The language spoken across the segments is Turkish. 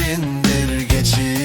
elindir geçir.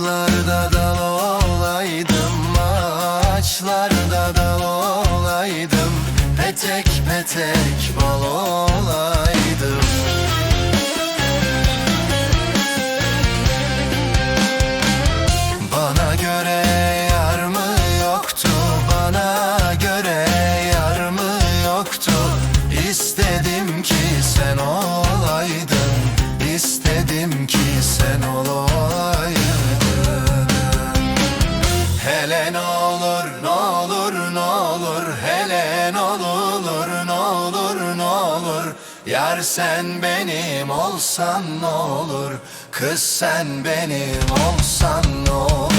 Maçlarda dal olaydım Maçlarda dal olaydım. Petek petek bal olaydım. olur hele ne olur ne olur ne olur. Yar sen benim olsan ne olur Kız sen benim olsan ne olur.